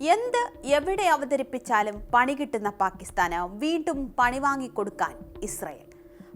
എന്ത് എവിടെ അവതരിപ്പിച്ചാലും പണി കിട്ടുന്ന പാകിസ്ഥാന് വീണ്ടും പണി വാങ്ങിക്കൊടുക്കാൻ ഇസ്രയേൽ.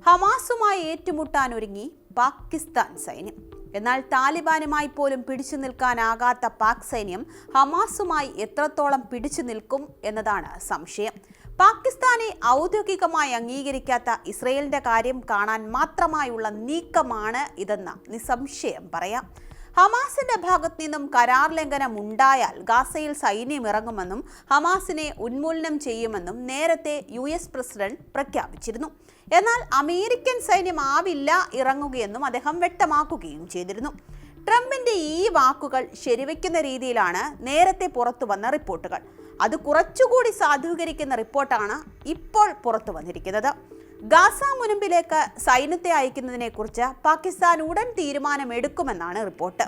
ഹമാസുമായി ഏറ്റുമുട്ടാൻ ഒരുങ്ങി പാകിസ്ഥാൻ സൈന്യം. എന്നാൽ താലിബാനുമായി പോലും പിടിച്ചു നിൽക്കാനാകാത്ത പാക് സൈന്യം ഹമാസുമായി എത്രത്തോളം പിടിച്ചു നിൽക്കും എന്നതാണ് സംശയം. പാകിസ്ഥാനെ ഔദ്യോഗികമായി അംഗീകരിക്കാത്ത ഇസ്രയേലിന്റെ കാര്യം കാണാൻ മാത്രമായുള്ള നീക്കമാണ് ഇതെന്ന് നിസ്സംശയം പറയാം. ഹമാസിന്റെ ഭാഗത്ത് നിന്നും കരാർ ലംഘനം ഉണ്ടായാൽ ഗാസയിൽ സൈന്യം ഇറങ്ങുമെന്നും ഹമാസിനെ ഉന്മൂലനം ചെയ്യുമെന്നും നേരത്തെ യു എസ് പ്രസിഡന്റ് പ്രഖ്യാപിച്ചിരുന്നു. എന്നാൽ അമേരിക്കൻ സൈന്യം ആവില്ല ഇറങ്ങുകയെന്നും അദ്ദേഹം വ്യക്തമാക്കുകയും ചെയ്തിരുന്നു. ട്രംപിന്റെ ഈ വാക്കുകൾ ശരിവെക്കുന്ന രീതിയിലാണ് നേരത്തെ പുറത്തു വന്ന റിപ്പോർട്ടുകൾ. അത് കുറച്ചുകൂടി സാധൂകരിക്കുന്ന റിപ്പോർട്ടാണ് ഇപ്പോൾ പുറത്തു വന്നിരിക്കുന്നത്. ഗാസ മുനമ്പിലേക്ക് സൈന്യത്തെ അയക്കുന്നതിനെക്കുറിച്ച് പാകിസ്ഥാൻ ഉടൻ തീരുമാനമെടുക്കുമെന്നാണ് റിപ്പോർട്ട്.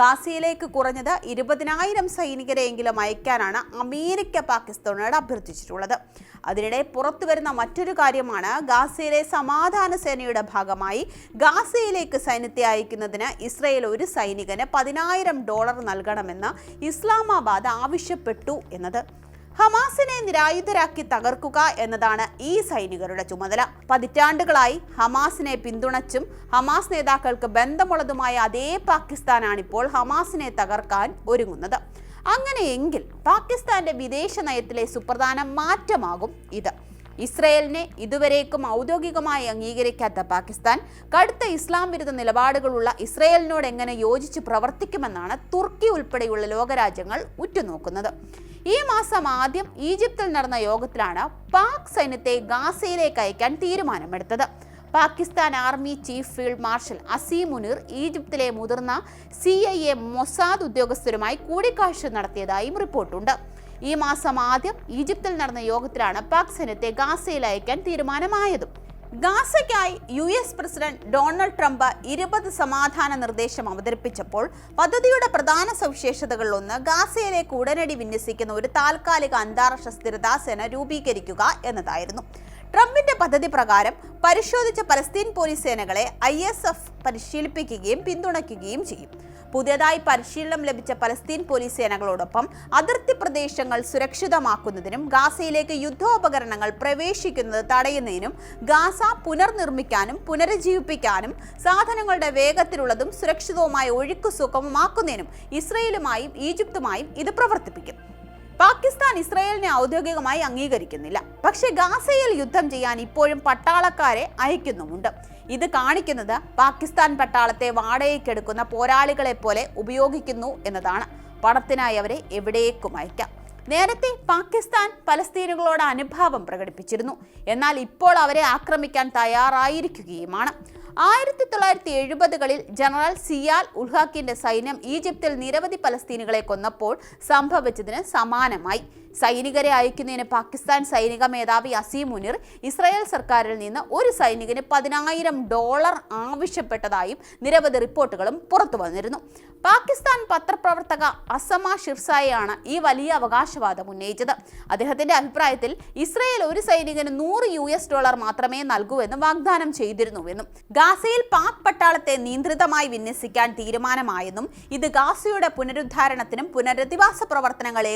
ഗാസയിലേക്ക് കുറഞ്ഞത് ഇരുപതിനായിരം സൈനികരെയെങ്കിലും അയക്കാനാണ് അമേരിക്ക പാകിസ്ഥാനോട് അഭ്യർത്ഥിച്ചിട്ടുള്ളത്. അതിനിടെ പുറത്തു വരുന്ന മറ്റൊരു കാര്യമാണ് ഗാസയിലെ സമാധാന സേനയുടെ ഭാഗമായി ഗാസയിലേക്ക് സൈന്യത്തെ അയക്കുന്നതിന് ഇസ്രയേൽ ഒരു സൈനികന് പതിനായിരം ഡോളർ നൽകണമെന്ന് ഇസ്ലാമാബാദ് ആവശ്യപ്പെട്ടു എന്നത്. ഹമാസിനെ നിരായുധരാക്കി തകർക്കുക എന്നതാണ് ഈ സൈനികരുടെ ചുമതല. പതിറ്റാണ്ടുകളായി ഹമാസിനെ പിന്തുണച്ചും ഹമാസ് നേതാക്കൾക്ക് ബന്ധമുള്ളതുമായ അതേ പാകിസ്ഥാനാണിപ്പോൾ ഹമാസിനെ തകർക്കാൻ ഒരുങ്ങുന്നത്. അങ്ങനെയെങ്കിൽ പാകിസ്ഥാന്റെ വിദേശ നയത്തിലെ സുപ്രധാന മാറ്റമാകും ഇത്. ഇസ്രയേലിനെ ഇതുവരേക്കും ഔദ്യോഗികമായി അംഗീകരിക്കാത്ത പാകിസ്ഥാൻ കടുത്ത ഇസ്ലാം വിരുദ്ധ നിലപാടുകളുള്ള ഇസ്രയേലിനോട് എങ്ങനെ യോജിച്ച് പ്രവർത്തിക്കുമെന്നാണ് തുർക്കി ഉൾപ്പെടെയുള്ള ലോകരാജ്യങ്ങൾ ഉറ്റുനോക്കുന്നത്. ഈ മാസം ആദ്യം ഈജിപ്തിൽ നടന്ന യോഗത്തിലാണ് പാക് സൈന്യത്തെ ഗാസയിലേക്ക് അയക്കാൻ തീരുമാനമെടുത്തത്. Pakistan army chief field marshal Asim Munir ഈജിപ്തിലെ മുതിർന്ന സി ഐ എ മൊസാദ് ഉദ്യോഗസ്ഥരുമായി കൂടിക്കാഴ്ച നടത്തിയതായും റിപ്പോർട്ടുണ്ട്. ഈ മാസം ആദ്യം ഈജിപ്തിൽ നടന്ന യോഗത്തിലാണ് പാക് സൈന്യത്തെ ഗാസയിൽ അയക്കാൻ തീരുമാനമായതും. ഗാസയ്ക്കായി U S president Donald Trump ഇരുപത് സമാധാന നിർദ്ദേശം അവതരിപ്പിച്ചപ്പോൾ പദ്ധതിയുടെ പ്രധാന സവിശേഷതകളിലൊന്ന് ഗാസയിലെ ഉടനടി വിന്യസിക്കുന്ന ഒരു താൽക്കാലിക അന്താരാഷ്ട്ര സ്ഥിരതാ സേന രൂപീകരിക്കുക എന്നതായിരുന്നു. ട്രംപിന്റെ പദ്ധതി പ്രകാരം പരിശോധിച്ച പലസ്തീൻ പോലീസ് സേനകളെ ഐ പരിശീലിപ്പിക്കുകയും പിന്തുണയ്ക്കുകയും ചെയ്യും. പുതിയതായി പരിശീലനം ലഭിച്ച പലസ്തീൻ പോലീസ് സേനകളോടൊപ്പം അതിർത്തി പ്രദേശങ്ങൾ സുരക്ഷിതമാക്കുന്നതിനും ഗാസയിലേക്ക് യുദ്ധോപകരണങ്ങൾ പ്രവേശിക്കുന്നത് തടയുന്നതിനും ഗാസ പുനർനിർമ്മിക്കാനും പുനരുജ്ജീവിപ്പിക്കാനും സാധനങ്ങളുടെ വേഗത്തിലുള്ളതും സുരക്ഷിതവുമായ ഒഴുക്ക് സുഗമമാക്കുന്നതിനും ഇസ്രയേലുമായും ഈജിപ്തുമായും ഇത് പ്രവർത്തിപ്പിക്കും. പാകിസ്ഥാൻ ഇസ്രായേലിനെ ഔദ്യോഗികമായി അംഗീകരിക്കുന്നില്ല. പക്ഷേ ഗാസയിൽ യുദ്ധം ചെയ്യാൻ ഇപ്പോഴും പട്ടാളക്കാരെ അയക്കുന്നുമുണ്ട്. ഇത് കാണിക്കുന്നത് പാകിസ്ഥാൻ പട്ടാളത്തെ വാടകയ്ക്കെടുക്കുന്ന പോരാളികളെ പോലെ ഉപയോഗിക്കുന്നു എന്നതാണ്. പണത്തിനായി അവരെ എവിടേക്കും അയക്കാം. നേരത്തെ പാകിസ്ഥാൻ പലസ്തീനുകളോട് അനുഭാവം പ്രകടിപ്പിച്ചിരുന്നു. എന്നാൽ ഇപ്പോൾ അവരെ ആക്രമിക്കാൻ തയ്യാറായിരിക്കുകയുമാണ്. ആയിരത്തി തൊള്ളായിരത്തി എഴുപതുകളിൽ ജനറൽ സിയാൽ ഉൽഹാക്കിന്റെ സൈന്യം ഈജിപ്തിൽ നിരവധി പലസ്തീനുകളെ കൊന്നപ്പോൾ സംഭവിച്ചതിന് സമാനമായി. സൈനികരെ അയക്കുന്നതിന് പാകിസ്ഥാൻ സൈനിക മേധാവി അസീം മുനിർ ഇസ്രായേൽ സർക്കാരിൽ നിന്ന് ഒരു സൈനികന് പതിനായിരം ഡോളർ ആവശ്യപ്പെട്ടതായും നിരവധി റിപ്പോർട്ടുകളും പുറത്തു വന്നിരുന്നു. പാകിസ്ഥാൻ പത്രപ്രവർത്തക അസമ ഷിർസായാണ് ഈ വലിയ അവകാശവാദം ഉന്നയിച്ചത്. അദ്ദേഹത്തിന്റെ അഭിപ്രായത്തിൽ ഇസ്രായേൽ ഒരു സൈനികന് നൂറ് യു എസ് ഡോളർ മാത്രമേ നൽകൂ എന്ന് വാഗ്ദാനം ചെയ്തിരുന്നുവെന്നും ഗാസയിൽ പാക് പട്ടാളത്തെ നിയന്ത്രിതമായി വിന്യസിക്കാൻ തീരുമാനമായെന്നും ഇത് ഗാസയുടെ പുനരുദ്ധാരണത്തിനും പുനരധിവാസ പ്രവർത്തനങ്ങൾ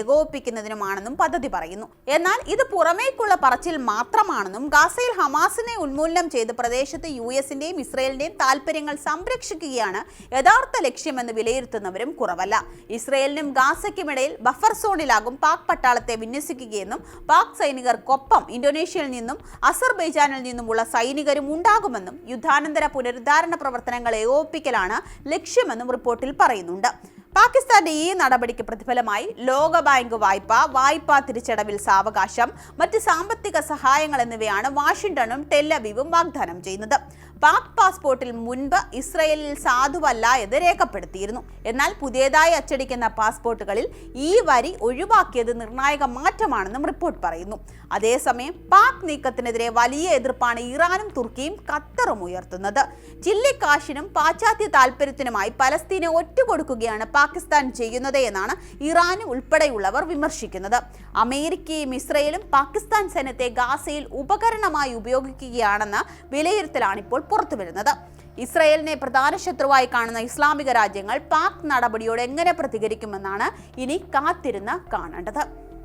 ഏകോപിപ്പിക്കുന്നതിനുമാണെന്നും പദ്ധതി പറയുന്നു. എന്നാൽ ഇത് പുറമേക്കുള്ള പറച്ചിൽ മാത്രമാണെന്നും ഗാസയിൽ ഹമാസിനെ ഉന്മൂലനം ചെയ്ത് പ്രദേശത്ത് യു എസിന്റെയും ഇസ്രയേലിന്റെയും താൽപര്യങ്ങൾ സംരക്ഷിക്കുകയാണ് യഥാർത്ഥ ലക്ഷ്യമെന്ന് വിലയിരുത്തുന്നവരും കുറവല്ല. ഇസ്രയേലിനും ഗാസയ്ക്കുമിടയിൽ ബഫർ സോണിലാകും പാക് പട്ടാളത്തെ വിന്യസിക്കുകയെന്നും പാക് സൈനികർക്കൊപ്പം ഇന്തോനേഷ്യയിൽ നിന്നും അസർബൈജാനിൽ നിന്നുമുള്ള സൈനികരും ഉണ്ടാകുമെന്നും യുദ്ധാനന്തര പുനരുദ്ധാരണ പ്രവർത്തനങ്ങൾ ഏകോപിപ്പിക്കലാണ് ലക്ഷ്യമെന്നും റിപ്പോർട്ടിൽ പറയുന്നുണ്ട്. പാകിസ്ഥാന്റെ ഈ നടപടിക്ക് പ്രതിഫലമായി ലോകബാങ്ക് വായ്പ വായ്പാ തിരിച്ചടവിൽ സാവകാശം മറ്റ് സാമ്പത്തിക സഹായങ്ങൾ എന്നിവയാണ് വാഷിംഗ്ടണും ടെല്ലവീവും വാഗ്ദാനം ചെയ്യുന്നത്. പാക് പാസ്പോർട്ടിൽ മുൻപ് ഇസ്രയേലിൽ സാധുവല്ല എന്ന് രേഖപ്പെടുത്തിയിരുന്നു. എന്നാൽ പുതിയതായി അച്ചടിക്കുന്ന പാസ്പോർട്ടുകളിൽ ഈ വരി ഒഴിവാക്കിയത് നിർണായക മാറ്റമാണെന്നും റിപ്പോർട്ട് പറയുന്നു. അതേസമയം പാക് നീക്കത്തിനെതിരെ വലിയ എതിർപ്പാണ് ഇറാനും തുർക്കിയും ഖത്തറും ഉയർത്തുന്നത്. ചില്ലിക്കാശിനും പാശ്ചാത്യ താൽപര്യത്തിനുമായി പലസ്തീനെ ഒറ്റുകൊടുക്കുകയാണ് പാകിസ്ഥാൻ ചെയ്യുന്നത് എന്നാണ് ഇറാൻ ഉൾപ്പെടെയുള്ളവർ വിമർശിക്കുന്നത്. അമേരിക്കയും ഇസ്രയേലും പാകിസ്ഥാൻ സൈന്യത്തെ ഗാസയിൽ ഉപകരണമായി ഉപയോഗിക്കുകയാണെന്ന വിലയിരുത്തലാണ് ഇപ്പോൾ പുറത്തുവരുന്നത്. ഇസ്രയേലിനെ പ്രധാന ശത്രുവായി കാണുന്ന ഇസ്ലാമിക രാജ്യങ്ങൾ പാക് നടപടിയോട് എങ്ങനെ പ്രതികരിക്കുമെന്നാണ് ഇനി കാത്തിരുന്ന് കാണേണ്ടത്.